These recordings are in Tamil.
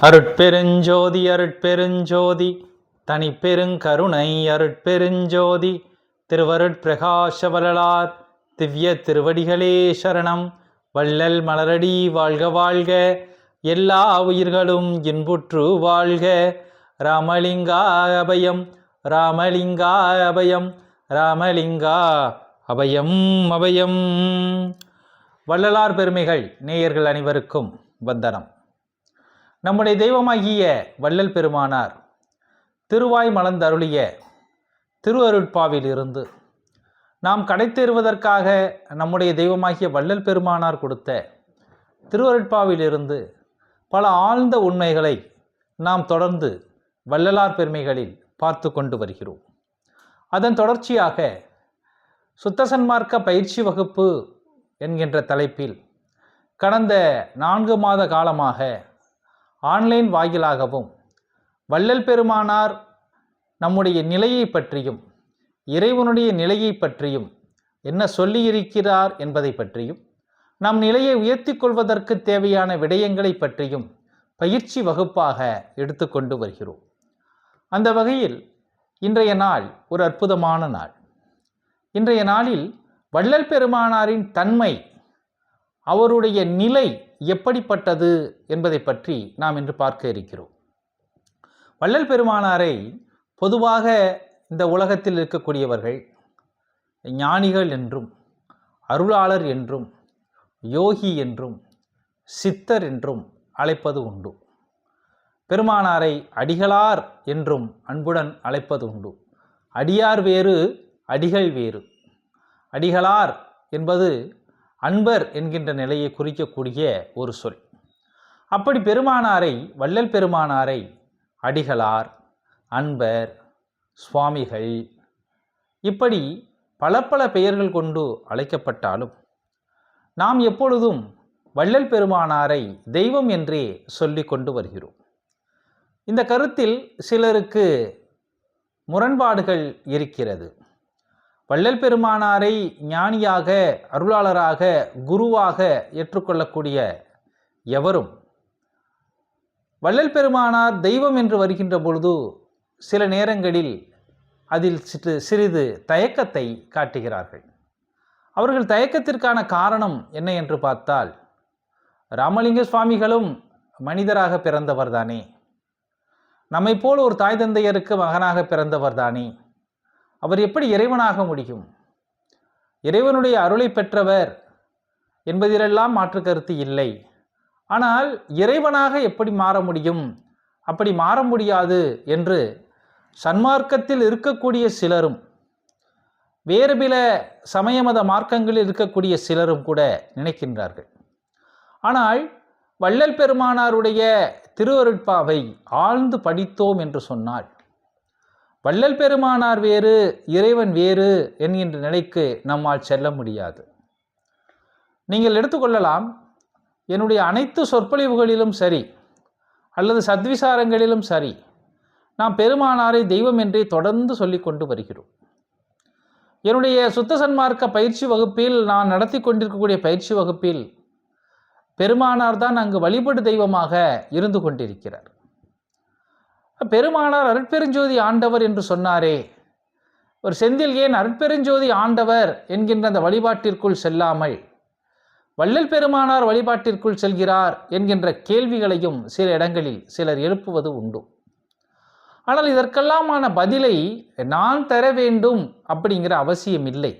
அருட்பெருஞ்சோதி அருட்பெருஞ்சோதி தனி பெருங்கருணை அருட்பெருஞ்சோதி திருவருட்பிரகாச வள்ளலார் திவ்ய திருவடிகளே சரணம். வள்ளல் மலரடி வாழ்க வாழ்க எல்லா உயிர்களும் இன்புற்று வாழ்க. ராமலிங்கா அபயம் ராமலிங்கா அபயம் ராமலிங்கா அபயம் அபயம். வள்ளலார் பெருமைகள் நேயர்கள் அனைவருக்கும் வந்தனம். நம்முடைய தெய்வமாகிய வள்ளல் பெருமானார் திருவாய் மலர்ந்தருளிய திருவருட்பாவிலிருந்து நாம் கடைத்தேறுவதற்காக நம்முடைய தெய்வமாகிய வள்ளல் பெருமானார் கொடுத்த திருவருட்பாவிலிருந்து பல ஆழ்ந்த உண்மைகளை நாம் தொடர்ந்து வள்ளலார் பெருமைகளில் பார்த்து கொண்டு வருகிறோம். அதன் தொடர்ச்சியாக சுத்தசன்மார்க்க பயிற்சி வகுப்பு என்கின்ற தலைப்பில் கடந்த நான்கு மாத காலமாக ஆன்லைன் வாயிலாகவும் வள்ளல் பெருமானார் நம்முடைய நிலையை பற்றியும் இறைவனுடைய நிலையை பற்றியும் என்ன சொல்லியிருக்கிறார் என்பதை பற்றியும் நம் நிலையை உயர்த்தி கொள்வதற்கு தேவையான விடயங்களை பற்றியும் பயிற்சி வகுப்பாக எடுத்துக்கொண்டு வருகிறோம். அந்த வகையில் இன்றைய நாள் ஒரு அற்புதமான நாள். இன்றைய நாளில் வள்ளல் பெருமானாரின் தன்மை அவருடைய நிலை எப்படிப்பட்டது என்பதை பற்றி நாம் இன்று பார்க்க இருக்கிறோம். வள்ளல் பெருமானாரை பொதுவாக இந்த உலகத்தில் இருக்கக்கூடியவர்கள் ஞானிகள் என்றும் அருளாளர் என்றும் யோகி என்றும் சித்தர் என்றும் அழைப்பது உண்டு. பெருமானாரை அடிகளார் என்றும் அன்புடன் அழைப்பது உண்டு. அடியார் வேறு அடிகள் வேறு. அடிகளார் என்பது அன்பர் என்கின்ற நிலையை குறிக்கக்கூடிய ஒரு சொல். அப்படி பெருமானாரை வள்ளல் பெருமானாரை அடிகளார் அன்பர் சுவாமிகள் இப்படி பல பல பெயர்கள் கொண்டு அழைக்கப்பட்டாலும் நாம் எப்பொழுதும் வள்ளல் பெருமானாரை தெய்வம் என்றே சொல்லி கொண்டு வருகிறோம். இந்த கருத்தில் சிலருக்கு முரண்பாடுகள் இருக்கிறது. வள்ளல் பெருமானாரை ஞானியாக அருளாளராக குருவாக ஏற்றுக்கொள்ளக்கூடிய எவரும்? வள்ளல் பெருமானார் தெய்வம் என்று வருகின்ற பொழுது சில நேரங்களில் அதில் சிறு சிறிது தயக்கத்தை காட்டுகிறார்கள். அவர்கள் தயக்கத்திற்கான காரணம் என்ன என்று பார்த்தால் ராமலிங்க சுவாமிகளும் மனிதராக பிறந்தவர் தானே நம்மை போல் ஒரு தாய் தந்தையருக்கு மகனாக பிறந்தவர் தானே அவர் எப்படி இறைவனாக முடியும்? இறைவனுடைய அருளை பெற்றவர் என்பதிலெல்லாம் மாற்று கருத்து இல்லை. ஆனால் இறைவனாக எப்படி மாற முடியும்? அப்படி மாற முடியாது என்று சன்மார்க்கத்தில் இருக்கக்கூடிய சிலரும் வேறு பில சமய மத மார்க்கங்களில் இருக்கக்கூடிய சிலரும் கூட நினைக்கின்றார்கள். ஆனால் வள்ளல் பெருமானாருடைய திருவருட்பாவை ஆழ்ந்து படித்தோம் என்று சொன்னால் வள்ளல் பெருமானார் வேறு இறைவன் வேறு என்கின்ற நிலைக்கு நம்மால் செல்ல முடியாது. நீங்கள் எடுத்துக்கொள்ளலாம் என்னுடைய அனைத்து சொற்பொழிவுகளிலும் சரி அல்லது சத்விசாரங்களிலும் சரி நாம் பெருமானாரை தெய்வம் என்றே தொடர்ந்து சொல்லி கொண்டு வருகிறோம். என்னுடைய சுத்த சன்மார்க்க பயிற்சி வகுப்பில் நான் நடத்தி கொண்டிருக்கக்கூடிய பயிற்சி வகுப்பில் பெருமானார் தான் அங்கு வழிபடு தெய்வமாக இருந்து கொண்டிருக்கிறார். பெருமானார் அருட்பெருஞ்சோதி ஆண்டவர் என்று சொன்னாரே. ஒரு செந்தில் ஏன் அருட்பெருஞ்சோதி ஆண்டவர் என்கின்ற அந்த வழிபாட்டிற்குள் செல்லாமல் வள்ளல் பெருமானார் வழிபாட்டிற்குள் செல்கிறார் என்கின்ற கேள்விகளையும் சில இடங்களில் சிலர் எழுப்புவது உண்டு. ஆனால் இதற்கெல்லாமான பதிலை நான் தர வேண்டும் அப்படிங்கிற அவசியம் இல்லை.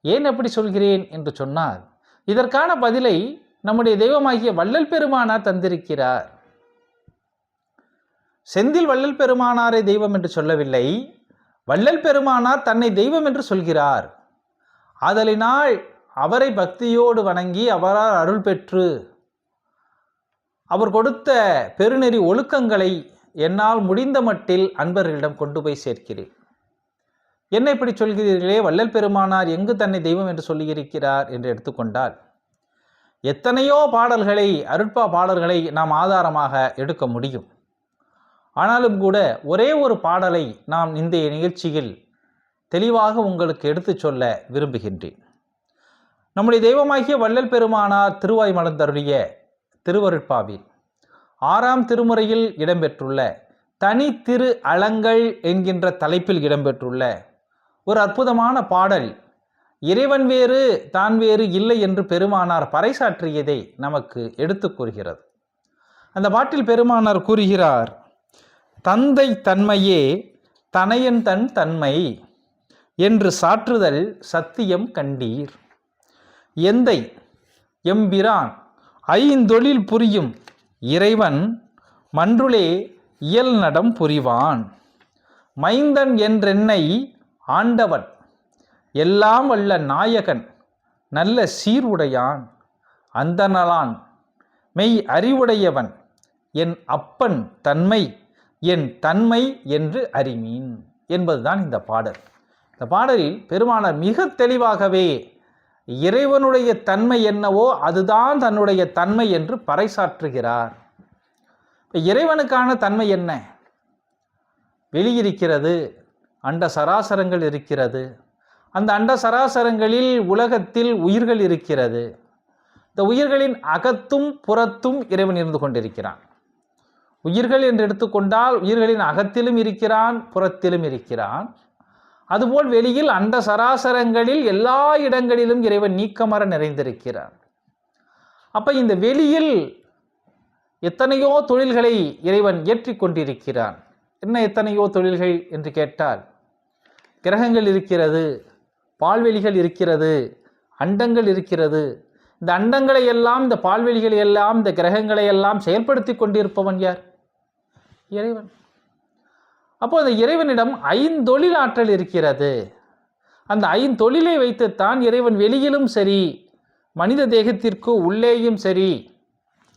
ஏன் அப்படி சொல்கிறேன் என்று சொன்னால் இதற்கான பதிலை நம்முடைய தெய்வமாகிய வள்ளல் பெருமானார் தந்திருக்கிறார். செந்தில் வள்ளல் பெருமானாரை தெய்வம் என்று சொல்லவில்லை. வள்ளல் பெருமானார் தன்னை தெய்வம் என்று சொல்கிறார். ஆதலினால் அவரை பக்தியோடு வணங்கி அவரால் அருள் பெற்று அவர் கொடுத்த பெருநெறி ஒழுக்கங்களை என்னால் முடிந்த மட்டில் அன்பர்களிடம் கொண்டு போய் சேர்க்கிறேன். என்ன இப்படி சொல்கிறீர்களே? வள்ளல் பெருமானார் எங்கு தன்னை தெய்வம் என்று சொல்லியிருக்கிறார் என்று எடுத்துக்கொண்டால் எத்தனையோ பாடல்களை அருட்பா பாடல்களை நாம் ஆதாரமாக எடுக்க முடியும். ஆனாலும் கூட ஒரே ஒரு பாடலை நாம் இந்த நிகழ்ச்சியில் தெளிவாக உங்களுக்கு எடுத்துச் சொல்ல விரும்புகின்றேன். நம்முடைய தெய்வமாகிய வள்ளல் பெருமானார் திருவாய் மலர்ந்தருடைய திருவருட்பாவில் ஆறாம் திருமுறையில் இடம்பெற்றுள்ள தனி திரு அலங்கள் என்கின்ற தலைப்பில் இடம்பெற்றுள்ள ஒரு அற்புதமான பாடல் இறைவன் வேறு தான் வேறு இல்லை என்று பெருமானார் பறைசாற்றியதை நமக்கு எடுத்துக் கூறுகிறது. அந்த பாட்டில் பெருமானார் கூறுகிறார் தந்தை தன்மையே தனையன் தன் தன்மை என்று சாற்றுதல் சத்தியம் கண்டீர். எந்தை? எம்பிரான் ஐந்தொழில் புரியும் இறைவன் மன்றுளே இயல் நடம் புரிவான். மைந்தன் என்றென்னை ஆண்டவன் எல்லாம் வல்ல நாயகன் நல்ல சீருடையான் அந்தனலான் மெய் அறிவுடையவன் என் அப்பன் தன்மை. என் தன்மை என்று அறிமீன் என்பதுதான் இந்த பாடல். இந்த பாடலில் பெருமானார் மிக தெளிவாகவே இறைவனுடைய தன்மை என்னவோ அதுதான் தன்னுடைய தன்மை என்று பறைசாற்றுகிறார். இப்போ இறைவனுக்கான தன்மை என்ன? வெளியிருக்கிறது அண்ட சராசரங்கள் இருக்கிறது. அந்த அண்ட சராசரங்களில் உலகத்தில் உயிர்கள் இருக்கிறது. இந்த உயிர்களின் அகத்தும் புறத்தும் இறைவன் இருந்து கொண்டிருக்கிறான். உயிர்கள் என்று எடுத்துக்கொண்டால் உயிர்களின் அகத்திலும் இருக்கிறான் புறத்திலும் இருக்கிறான். அதுபோல் வெளியில் அண்ட சராசரங்களில் எல்லா இடங்களிலும் இறைவன் நீக்கமர நிறைந்திருக்கிறான். அப்ப இந்த வெளியில் எத்தனையோ தொழில்களை இறைவன் ஏற்றி கொண்டிருக்கிறான். என்ன எத்தனையோ தொழில்கள் என்று கேட்டால் கிரகங்கள் இருக்கிறது பால்வெளிகள் இருக்கிறது அண்டங்கள் இருக்கிறது. இந்த அண்டங்களை எல்லாம் இந்த பால்வெளிகளை எல்லாம் இந்த கிரகங்களை எல்லாம் செயல்படுத்தி கொண்டிருப்பவன் யார்? இறைவன். அப்போ அந்த இறைவனிடம் ஐந்தொழில் ஆற்றல் இருக்கிறது. அந்த ஐந்தொழிலை வைத்துத்தான் இறைவன் வெளியிலும் சரி மனித தேகத்திற்கு உள்ளேயும் சரி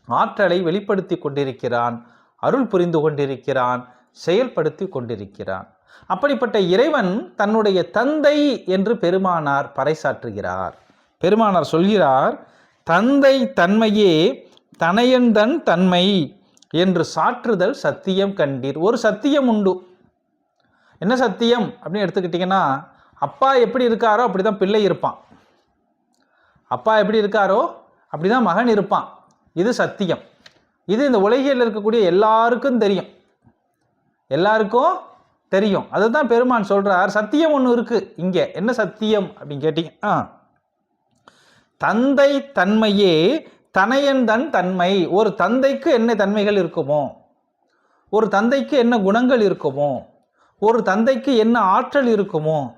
ஆற்றலை வெளிப்படுத்தி கொண்டிருக்கிறான் அருள் புரிந்து கொண்டிருக்கிறான் செயல்படுத்தி கொண்டிருக்கிறான். அப்படிப்பட்ட இறைவன் தன்னுடைய தந்தை என்று பெருமானார் பறைசாற்றுகிறார். பெருமானார் சொல்கிறார் தந்தை தன்மையே தனையன்தன் தன்மை என்று சாற்றுதல் சத்தியம் கண்டீர். ஒரு சத்தியம் உண்டு. என்ன சத்தியம்? அப்படின்னு எடுத்துக்கிட்டிங்கன்னா அப்பா எப்படி இருக்காரோ அப்படி தான் பிள்ளை இருப்பான். அப்பா எப்படி இருக்காரோ அப்படி தான் மகன் இருப்பான். இது சத்தியம். இது இந்த உலகில் இருக்கக்கூடிய எல்லாருக்கும் தெரியும். எல்லாருக்கும் தெரியும். அதுதான் பெருமான் சொல்கிறார் சத்தியம் ஒன்று இருக்குது இங்கே என்ன சத்தியம்? அப்படின்னு கேட்டிங்க. ஆ. தந்தை தன்மையே தனையன் தன் தன்மை. ஒரு தந்தைக்கு என்ன தன்மைகள் இருக்குமோ? ஒரு தந்தைக்கு என்ன குணங்கள் இருக்குமோ? ஒரு தந்தைக்கு என்ன ஆற்றல் இருக்குமோ?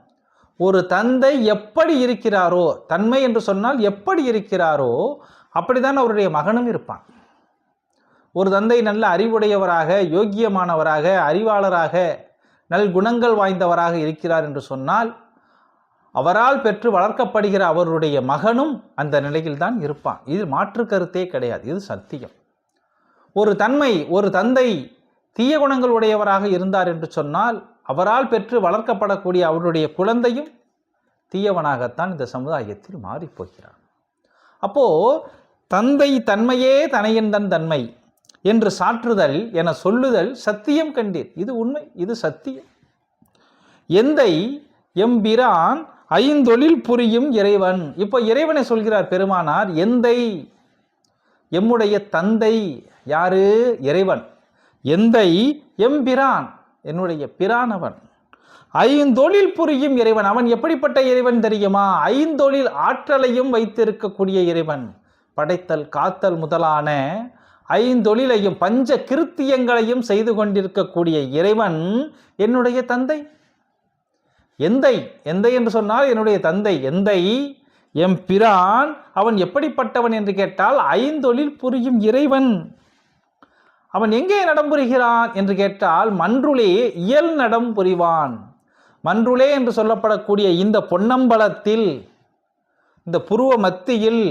ஒரு தந்தை எப்படி இருக்கிறாரோ தன்மை என்று சொன்னால் எப்படி இருக்கிறாரோ அப்படிதான் அவருடைய மகனும் இருப்பான். ஒரு தந்தை நல்ல அறிவுடையவராக யோக்கியமானவராக அறிவாளராக நல் குணங்கள் வாய்ந்தவராக இருக்கிறார் என்று சொன்னால் அவரால் பெற்று வளர்க்கப்படுகிற அவருடைய மகனும் அந்த நிலையில் தான் இருப்பான். இது மாற்று கருத்தே கிடையாது. இது சத்தியம். ஒரு தன்மை ஒரு தந்தை தீய குணங்கள் உடையவராக இருந்தார் என்று சொன்னால் அவரால் பெற்று வளர்க்கப்படக்கூடிய அவருடைய குழந்தையும் தீயவனாகத்தான் இந்த சமுதாயத்தில் மாறிப்போகிறான். அப்போ தந்தை தன்மையே தனையன்தன் தன்மை என்று சாற்றுதல் என சொல்லுதல் சத்தியம் கண்டீர். இது உண்மை இது சத்தியம். எந்தை எம்பிரான் ஐந்தொழில் புரியும் இறைவன். இப்போ இறைவனை சொல்கிறார் பெருமானார் எந்தை? எம்முடைய தந்தை யாரு? இறைவன். எந்தை? எம்பிரான் என்னுடைய பிரானவன். ஐந்தொழில் புரியும் இறைவன். அவன் எப்படிப்பட்ட இறைவன் தெரியுமா? ஐந்தொழில் ஆற்றலையும் வைத்திருக்கக்கூடிய இறைவன். படைத்தல் காத்தல் முதலான ஐந்தொழிலையும் பஞ்ச கிருத்தியங்களையும் செய்து கொண்டிருக்கக்கூடிய இறைவன் என்னுடைய தந்தை. எந்தை எந்தை என்று சொன்னால் என்னுடைய தந்தை எந்தை? எம் பிரான் அவன் எப்படிப்பட்டவன் என்று கேட்டால் ஐந்தொழில் புரியும் இறைவன். அவன் எங்கே நடம் புரிகிறான் என்று கேட்டால் மன்றுளே இயல் நடம் புரிவான். மன்றுளே என்று சொல்லப்படக்கூடிய இந்த பொன்னம்பலத்தில் இந்த புருவ மத்தியில்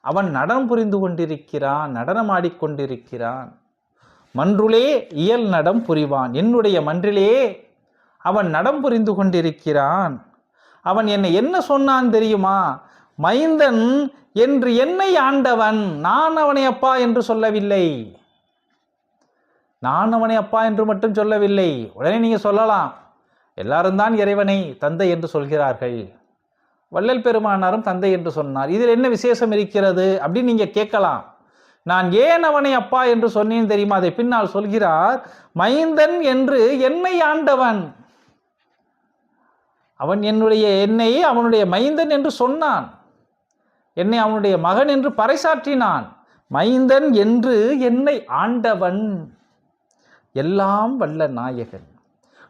அவன் நடனம் புரிந்து கொண்டிருக்கிறான் நடனமாடிக்கொண்டிருக்கிறான் மன்றுளே இயல் நடம் புரிவான். என்னுடைய மன்றிலே அவன் நடம் புரிந்து கொண்டிருக்கிறான். அவன் என்னை என்ன சொன்னான் தெரியுமா? மைந்தன் என்று என்னை ஆண்டவன் நான் அவனை அப்பா என்று சொல்லவில்லை. நான் அவனை அப்பா என்று மட்டும் சொல்லவில்லை. உடனே நீங்கள் சொல்லலாம். எல்லாரும் தான் இறைவனை தந்தை என்று சொல்கிறார்கள். வள்ளல் பெருமானாரும் தந்தை என்று சொன்னார். இதில் என்ன விசேஷம் இருக்கிறது அப்படின்னு நீங்கள் கேட்கலாம். நான் ஏன் அவனை அப்பா என்று சொன்னேன் தெரியுமா? அதை பின்னால் சொல்கிறார் மைந்தன் என்று என்னை ஆண்டவன். அவன் என்னுடைய என்னை அவனுடைய மைந்தன் என்று சொன்னான். என்னை அவனுடைய மகன் என்று பறைசாற்றினான். மைந்தன் என்று என்னை ஆண்டவன். எல்லாம் வல்ல நாயகன்.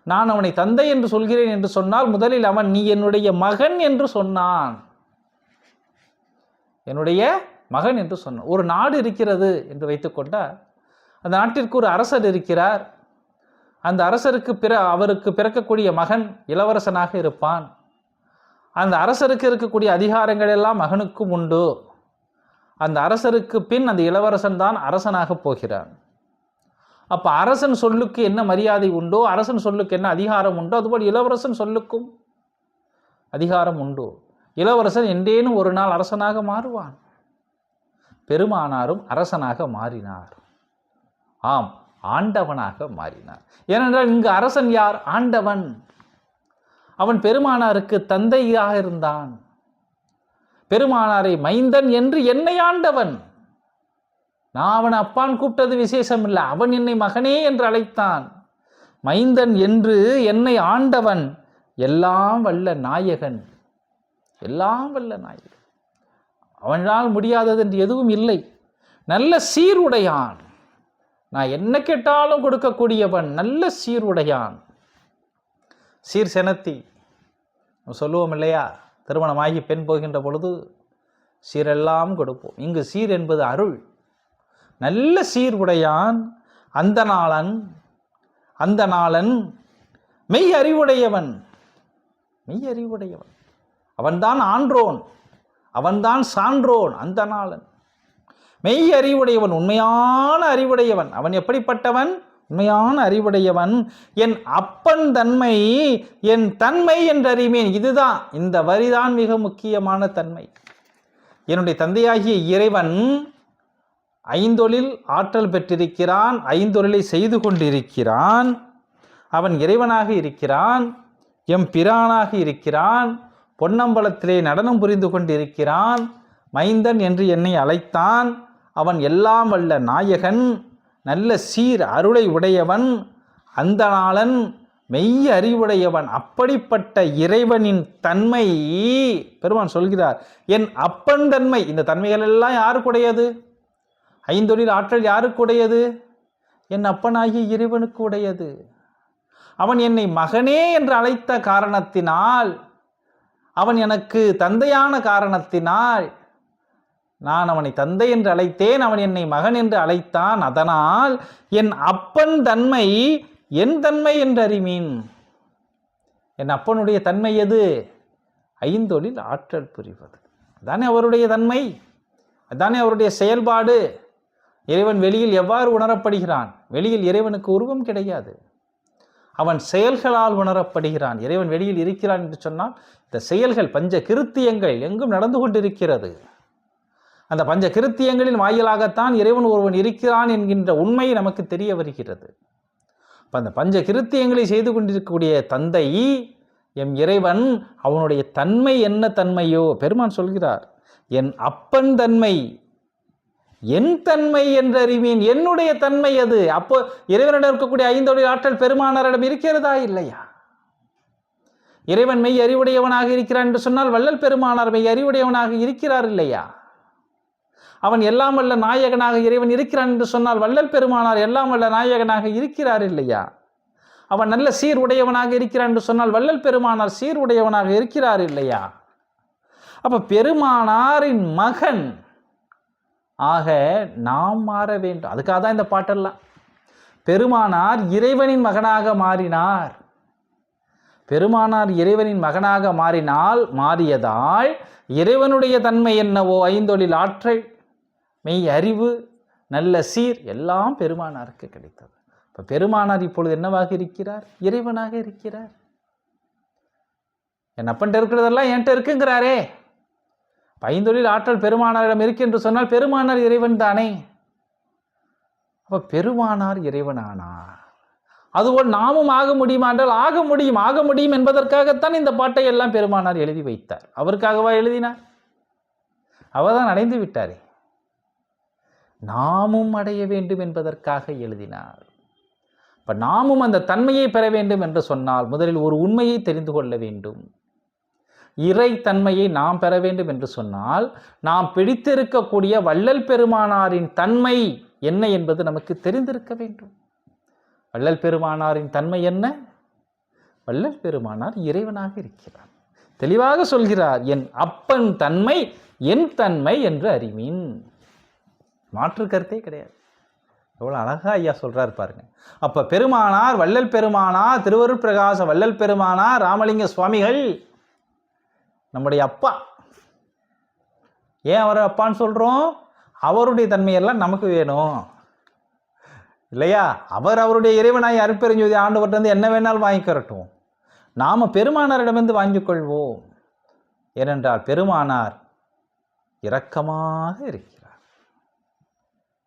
நான் அவனை தந்தை என்று சொல்கிறேன் என்று சொன்னால் முதலில் அவன் நீ என்னுடைய மகன் என்று சொன்னான். என்னுடைய மகன் என்று சொன்னான். ஒரு நாடு இருக்கிறது என்று வைத்துக்கொண்டால் அந்த நாட்டிற்கு ஒரு அரசர் இருக்கிறார். அந்த அரசருக்கு பிற அவருக்கு பிறக்கக்கூடிய மகன் இளவரசனாக இருப்பான். அந்த அரசருக்கு இருக்கக்கூடிய அதிகாரங்கள் எல்லாம் மகனுக்கும் உண்டு. அந்த அரசருக்கு பின் அந்த இளவரசன் தான் அரசனாக போகிறான். அப்போ அரசன் சொல்லுக்கு என்ன மரியாதை உண்டோ அரசன் சொல்லுக்கு என்ன அதிகாரம் உண்டோ அதுபோல் இளவரசன் சொல்லுக்கும் அதிகாரம் உண்டு. இளவரசன் என்றேனும் ஒரு நாள் அரசனாக மாறுவான். பெருமானாரும் அரசனாக மாறினார். ஆம். ஆண்டவனாக மாறினார். ஏனென்றால் இங்கு அரசன் யார்? ஆண்டவன். அவன் பெருமானாருக்கு தந்தையாக இருந்தான். பெருமானாரை மைந்தன் என்று என்னை ஆண்டவன். நான் அவன் அப்பான் கூப்பிட்டது விசேஷம் இல்லை அவன் என்னை மகனே என்று அழைத்தான். மைந்தன் என்று என்னை ஆண்டவன். எல்லாம் வல்ல நாயகன். எல்லாம் வல்ல நாயகன். அவனால் முடியாதது என்று எதுவும் இல்லை. நல்ல சீருடையான். நான் என்ன கேட்டாலும் கொடுக்கக்கூடியவன் நல்ல சீருடையான் சீர் செனத்தி. சொல்லுவோம் இல்லையா? திருமணமாகி பெண் போகின்ற பொழுது சீரெல்லாம் கொடுப்போம். இங்கு சீர் என்பது அருள். நல்ல சீர் உடையான் அந்த நாளன் அந்த நாளன் மெய் அறிவுடையவன். மெய் அறிவுடையவன். அவன்தான் ஆன்றோன். அவன்தான் சான்றோன் அந்த நாளன். மெய் அறிவுடையவன் உண்மையான அறிவுடையவன். அவன் எப்படிப்பட்டவன்? உண்மையான அறிவுடையவன். என் அப்பன் தன்மை என் தன்மை என்று அறிவேன் இதுதான் இந்த வரிதான் மிக முக்கியமான தன்மை. என்னுடைய தந்தையாகிய இறைவன் ஐந்தொழில் ஆற்றல் பெற்றிருக்கிறான் ஐந்தொழிலை செய்து கொண்டிருக்கிறான். அவன் இறைவனாக இருக்கிறான் எம் பிரானாக இருக்கிறான் பொன்னம்பலத்திலே நடனம் புரிந்து கொண்டிருக்கிறான் மைந்தன் என்று என்னை அழைத்தான். அவன் எல்லாம் வல்ல நாயகன் நல்ல சீர் அருளை உடையவன் அந்த நாளன் மெய் அறிவுடையவன். அப்படிப்பட்ட இறைவனின் தன்மை பெருமான் சொல்கிறார் என் அப்பன் தன்மை. இந்த தன்மைகள் எல்லாம் யாருக்குடையது? ஐந்தொழில் ஆற்றல் யாருக்குடையது? என் அப்பனாகிய இறைவனுக்கு உடையது அவன் என்னை மகனே என்று அழைத்த காரணத்தினால் அவன் எனக்கு தந்தையான காரணத்தினால் நான் அவனை தந்தை என்று அழைத்தேன் அவன் என்னை மகன் என்று அழைத்தான். அதனால் என் அப்பன் தன்மை என் தன்மை என்று அறிமீன் என் அப்பனுடைய தன்மை எது? ஐந்தொழில் ஆற்றல் புரிவது. அதானே அவருடைய தன்மை. அதானே அவருடைய செயல்பாடு. இறைவன் வெளியில் எவ்வாறு உணரப்படுகிறான்? வெளியில் இறைவனுக்கு உருவம் கிடையாது. அவன் செயல்களால் உணரப்படுகிறான். இறைவன் வெளியில் இருக்கிறான் என்று சொன்னால் இந்த செயல்கள் பஞ்ச கிருத்தியங்கள் எங்கும் நடந்து கொண்டிருக்கிறது. அந்த பஞ்ச கிருத்தியங்களின் வாயிலாகத்தான் இறைவன் ஒருவன் இருக்கிறான் என்கின்ற உண்மை நமக்கு தெரிய வருகிறது. இப்போ அந்த பஞ்ச கிருத்தியங்களை செய்து கொண்டிருக்கக்கூடிய தந்தை எம் இறைவன் அவனுடைய தன்மை என்ன தன்மையோ பெருமான் சொல்கிறார் என் அப்பன் தன்மை என் தன்மை என்று அறிவீன் என்னுடைய தன்மை அது? அப்போ இறைவனிடம் இருக்கக்கூடிய ஐந்தோடைய ஆற்றல் பெருமானாரிடம் இருக்கிறதா இல்லையா? இறைவன் மெய் அறிவுடையவனாக இருக்கிறான் என்று சொன்னால் வள்ளல் பெருமானார் மெய் அறிவுடையவனாக இருக்கிறார் இல்லையா? அவன் எல்லாம் வல்ல நாயகனாக இறைவன் இருக்கிறான் என்று சொன்னால் வள்ளல் பெருமானார் எல்லாம் வல்ல நாயகனாக இருக்கிறார் இல்லையா? அவன் நல்ல சீர் உடையவனாக இருக்கிறான் என்று சொன்னால் வள்ளல் பெருமானார் சீர் உடையவனாக இருக்கிறார் இல்லையா? அப்ப பெருமானாரின் மகன் ஆக நாம் மாற வேண்டும். அதுக்காக தான் இந்த பாட்டெல்லாம். பெருமானார் இறைவனின் மகனாக மாறினார். பெருமானார் இறைவனின் மகனாக மாறினால் மாறியதால் இறைவனுடைய தன்மை என்னவோ ஐந்தொழில் ஆற்றல் மெய் அறிவு நல்ல சீர் எல்லாம் பெருமானாருக்கு கிடைத்தது. இப்போ பெருமானார் இப்பொழுது என்னவாக இருக்கிறார்? இறைவனாக இருக்கிறார். என் அப்பன்ட்ட இருக்கிறதெல்லாம் என்கிட்ட இருக்குங்கிறாரே. பைந்தொழில் ஆற்றல் பெருமானாரிடம் இருக்கு என்று சொன்னால் பெருமானார் இறைவன் தானே. அப்போ பெருமானார் இறைவனானார். அதுபோல் நாமும் ஆக முடியுமா என்றால் ஆக முடியும் ஆக முடியும் என்பதற்காகத்தான் இந்த பாட்டை எல்லாம் பெருமானார் எழுதி வைத்தார். அவருக்காகவா எழுதினார்? அவர் தான் அடைந்து விட்டாரே. நாமும் அடைய வேண்டும் என்பதற்காக எழுதினார். இப்போ நாமும் அந்த தன்மையை பெற வேண்டும் என்று சொன்னால் முதலில் ஒரு உண்மையை தெரிந்து கொள்ள வேண்டும். இறை தன்மையை நாம் பெற வேண்டும் என்று சொன்னால் நாம் பிடித்திருக்கக்கூடிய வள்ளல் பெருமானாரின் தன்மை என்ன என்பது நமக்கு தெரிந்திருக்க வேண்டும். வள்ளல் பெருமானாரின் தன்மை என்ன? வள்ளல் பெருமானார் இறைவனாக இருக்கிறார். தெளிவாக சொல்கிறார் என் அப்பன் தன்மை என் தன்மை என்று அறிவின். மாற்று கருத்தே கிடையாது. எவ்வளோ அழகாக ஐயா சொல்கிறார் பாருங்க. அப்போ பெருமானார் வள்ளல் பெருமானார் திருவருள் பிரகாச வள்ளல் பெருமானார் ராமலிங்க சுவாமிகள் நம்முடைய அப்பா. ஏன் அவர் அப்பான்னு சொல்கிறோம் அவருடைய தன்மையெல்லாம் நமக்கு வேணும். இல்லையா? அவர் அவருடைய இறைவனாய் அருட்பெருஞ்சோதி ஆண்டவர்கிட்ட என்ன வேணாலும் வாங்கிக்கிறட்டும் நாம் பெருமானாரிடமிருந்து வாங்கிக் கொள்வோம். ஏனென்றால் பெருமானார் இரக்கமாக இருக்கிறார்.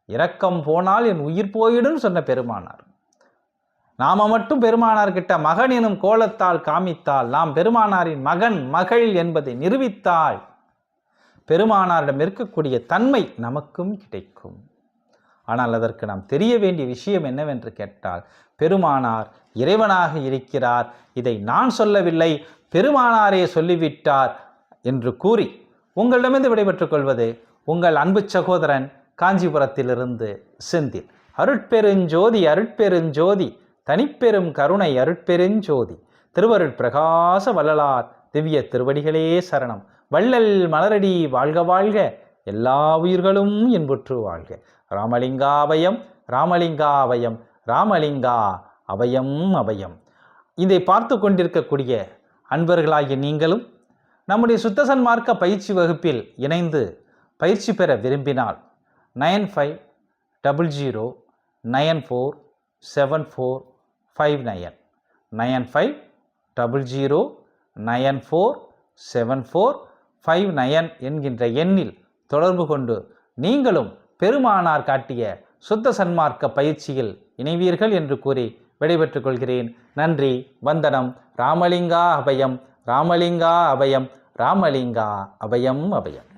இரக்கம் போனால் என் உயிர் போயிடும் சொன்ன பெருமானார். நாம மட்டும் பெருமானார் கிட்ட மகன் எனும் கோலத்தால் காமித்தால் நாம் பெருமானாரின் மகன் மகள் என்பதை நிரூபித்தால் பெருமானாரிடம் இருக்கக்கூடிய தன்மை நமக்கும் கிடைக்கும். ஆனால் அதற்கு நாம் தெரிய வேண்டிய விஷயம் என்னவென்று கேட்டால் பெருமானார் இறைவனாக இருக்கிறார் இதை நான் சொல்லவில்லை பெருமானாரே சொல்லிவிட்டார் என்று கூறி உங்களிடமிருந்து விடைபெற்றுக் கொள்வது உங்கள் அன்பு சகோதரன் காஞ்சிபுரத்திலிருந்து செந்தில். அருட்பெருஞ்சோதி அருட்பெருஞ்சோதி தனிப்பெரும் கருணை அருட்பெருஞ்சோதி. திருவருட் பிரகாச வள்ளலார் திவ்ய திருவடிகளே சரணம். வள்ளல் மலரடி வாழ்க வாழ்க. எல்லா உயிர்களும் இன்புற்று வாழ்க. ராமலிங்காபயம் ராமலிங்காபயம் ராமலிங்கா அபயம் அபயம் இதை பார்த்து கொண்டிருக்கக்கூடிய அன்பர்களாகிய நீங்களும் நம்முடைய சுத்தசன்மார்க்க பயிற்சி வகுப்பில் இணைந்து பயிற்சி பெற விரும்பினால் nine five double zero nine four seven four five nine nine five double zero nine four seven four five nine என்கின்ற எண்ணில் தொடர்பு கொண்டு நீங்களும் பெருமானார் காட்டிய சுத்த சன்மார்க்க பயிற்சியில் இணைவீர்கள் என்று கூறி விடைபெற்றுக் கொள்கிறேன். நன்றி. வந்தனம். ராமலிங்கா அபயம். ராமலிங்கா அபயம். ராமலிங்கா அபயம் அபயம்.